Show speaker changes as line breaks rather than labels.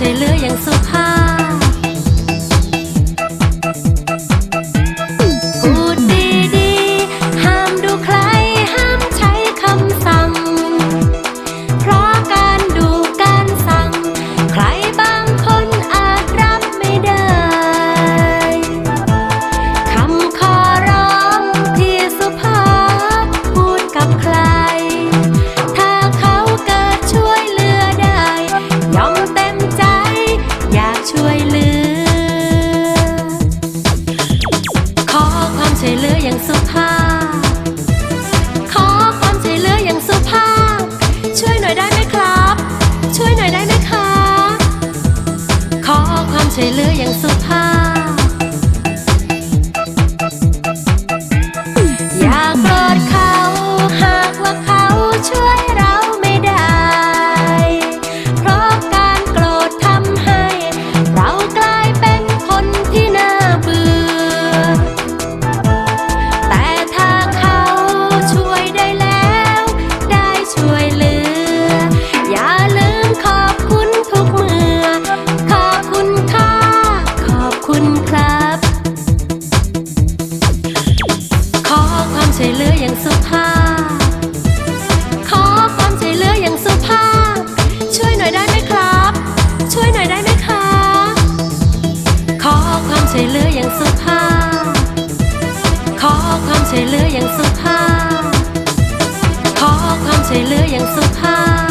ช่วยเหลืออย่างสุภาพ ภาพ ขอความช่วยเหลืออย่างสุภาพ ช่วยหน่อยได้ไหมครับ ช่วยหน่อยได้ไหมคะ ขอความช่วยเหลืออย่างสุภาพ อย่าโกรธเขาหากว่าเขาช่วย สุภาพ ขอความช่วยเหลืออย่างสุภาพ ช่วยหน่อยได้ไหมครับ ช่วยหน่อยได้ไหมคะ ขอความช่วยเหลืออย่างสุภาพ ขอความช่วยเหลืออย่างสุภาพ ขอความช่วยเหลืออย่างสุภาพ